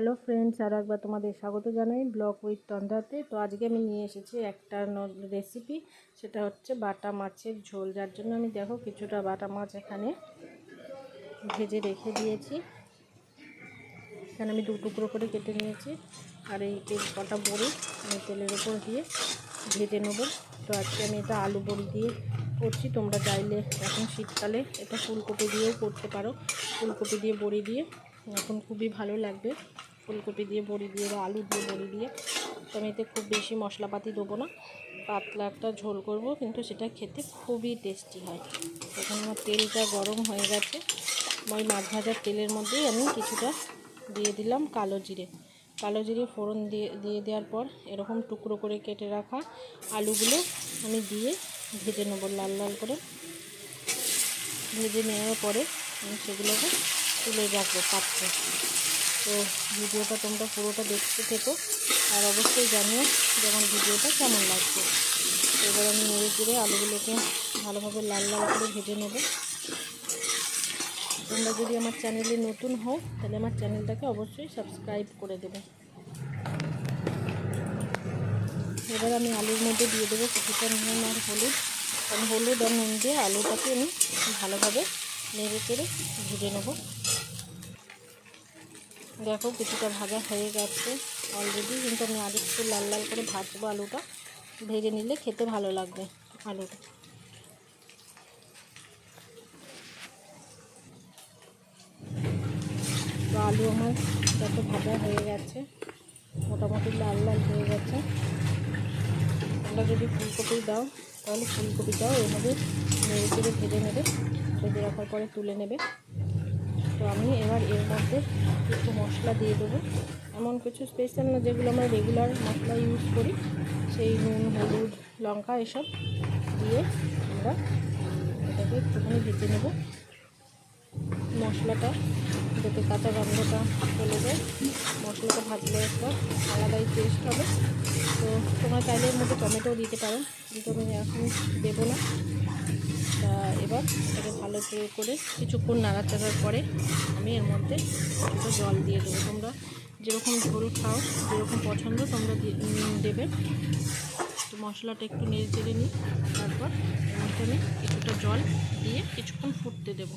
Hello friends আরও একবার তোমাদের স্বাগত জানাই ব্লগ উইথ তন্দ্রাতে তো আজকে আমি নিয়ে এসেছি একটা রেসিপি সেটা হচ্ছে বাটা মাছের ঝোল। যার জন্য আমি দেখো কিছুটা বাটা মাছ এখানে ভেজে রেখে দিয়েছি। এখানে আমি দু টুকরো করে কেটে নিয়েছি। আর এই তেল কটা বড়ি আমি তেলের উপর দিয়ে ভেজে নেব। তো আজকে আমি এটা আলু বড়ি দিয়ে করছি। তোমরা চাইলে এখন শীতকালে এটা ফুলকপি দিয়েও করতে পারো। ফুলকপি দিয়ে বড়ি দিয়ে। এখন খুবই ভালো লাগবে। ফুলকপি দিয়ে, বড়ি দিয়ে বা আলু দিয়ে, বড়ি দিয়ে। তো আমি এতে খুব বেশি মশলাপাতি দেবো না। পাতলা একটা ঝোল করব, কিন্তু সেটা খেতে খুবই টেস্টি হয়। এখন আমার তেলটা গরম হয়ে গেছে। ওই মাছ ভাজার তেলের মধ্যেই আমি কিছুটা দিয়ে দিলাম কালো জিরে। কালো জিরে ফোড়ন দিয়ে দিয়ে দেওয়ার পর এরকম টুকরো করে কেটে রাখা আলুগুলো আমি দিয়ে ভেজে নেব লাল লাল করে। ভেজে নেওয়ার পরে আমি সেগুলোকে তুলে রাখব পাত্রে। তো ভিডিওটা তোমরা পুরোটা দেখতে থেকো। আর অবশ্যই জানিও যে আমার ভিডিওটা কেমন লাগছে। এবার আমি নেড়ে চেড়ে আলুগুলোকে ভালোভাবে লাল লাল করে ভেজে নেব। তোমরা যদি আমার চ্যানেলে নতুন হও, তাহলে আমার চ্যানেলটাকে অবশ্যই সাবস্ক্রাইব করে দেবে। এবার আমি আলুর মধ্যে দিয়ে দেবো কিছুটা নুন আর হলুদ। কারণ হলুদ আর নুন দিয়ে আলুটাকে আমি ভালোভাবে নেড়ে চেড়ে ভেজে নেব। দেখো কিছুটা ভাজা হয়ে গেছে অলরেডি কিন্তু আমি আর একটু লাল লাল করে ভাজবো আলুটা। ভেজে নিলে খেতে ভালো লাগবে আলুটা। তো আলু আমার যত ভাজা হয়ে গেছে, মোটামুটি লাল লাল হয়ে গেছে। তোমরা যদি ফুলকপি দাও, তাহলে ফুলকপিটাও এভাবে নেড়ে চেড়ে ভেজে নেবে। ভেজে রাখার পরে তুলে নেবে। তো আমি এবার এর মধ্যে একটু মশলা দিয়ে দেবো। এমন কিছু স্পেশাল না যেগুলো আমরা রেগুলার মশলা ইউজ করি। সেই নুন, হলুদ, লঙ্কা এসব দিয়ে আমরা এটাকে একটুখানি ভেজে নেব। মশলাটা, যাতে কাঁচা গন্ধটা চলে যায়। মশলাটা ভাজলে একটা আলাদাই টেস্ট হবে। তো তোমরা চাইলে এর মধ্যে টমেটোও দিতে পারো। কিন্তু আমি এখন দেবো না। তা এবার এটা ভালো করে কিছুক্ষণ নাড়াচাড়ার পরে আমি এর মধ্যে একটু জল দিয়ে দেবো। তোমরা যেরকম ঝোল খাও, যেরকম পছন্দ তোমরা দেবে। তো মশলাটা একটু নেড়ে চেড়ে নিই, তারপর এর মধ্যে আমি কিছুটা জল দিয়ে কিছুক্ষণ ফুটতে দেবো।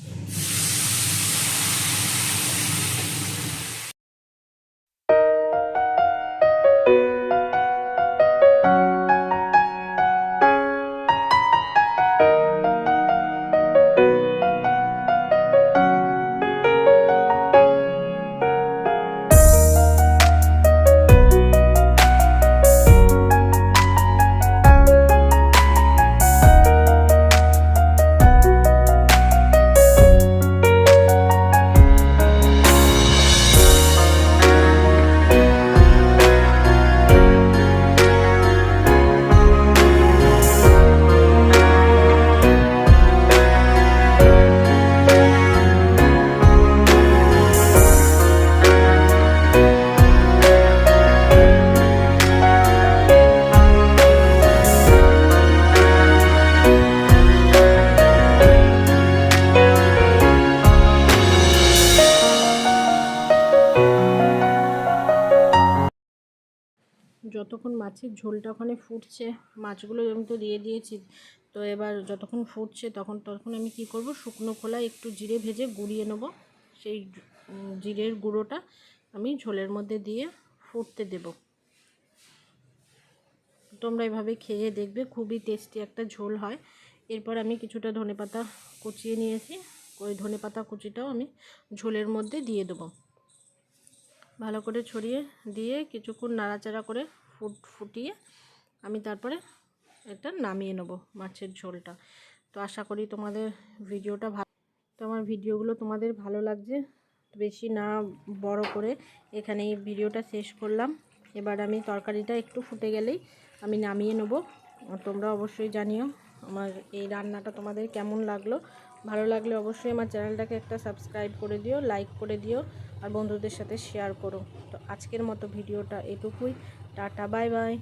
যতক্ষণ মাছের ঝোলটা ওখানে ফুটছে, মাছগুলো আমি তো দিয়ে দিয়েছি, তো এবার যতক্ষণ ফুটছে তখন তখন আমি কি করব, শুকনো খোলায় একটু জিরে ভেজে গুঁড়িয়ে নেব। সেই জিরের গুঁড়োটা আমি ঝোলের মধ্যে দিয়ে ফুটতে দেব। তোমরা এভাবে খেয়ে দেখবে, খুবই টেস্টি একটা ঝোল হয়। এরপর আমি কিছুটা ধনেপাতা কুচিয়ে নিয়েছি, ওই ধনেপাতা কুচিটাও আমি ঝোলের মধ্যে দিয়ে দেবো। ভালো করে ছড়িয়ে দিয়ে কিছুক্ষণ নাড়াচাড়া করে ফুট ফুটিয়ে আমি তারপরে এটা নামিয়ে নেব মাছের ঝোলটা। তো আশা করি তোমাদের ভিডিওটা ভালো তো আমার ভিডিওগুলো তোমাদের ভালো লাগছে। বেশি না বড় করে এখানে এই ভিডিওটা শেষ করলাম। এবার আমি তরকারিটা একটু ফুটে গেলেই আমি নামিয়ে নেব। তোমরা অবশ্যই জানিও আমার এই রান্নাটা তোমাদের কেমন লাগল। ভালো লাগলে অবশ্যই আমার চ্যানেলটাকে একটা সাবস্ক্রাইব করে দিও, লাইক করে দিও আর বন্ধুদের সাথে শেয়ার করো। তো আজকের মতো ভিডিওটা এটুকুই। Tata, bye bye.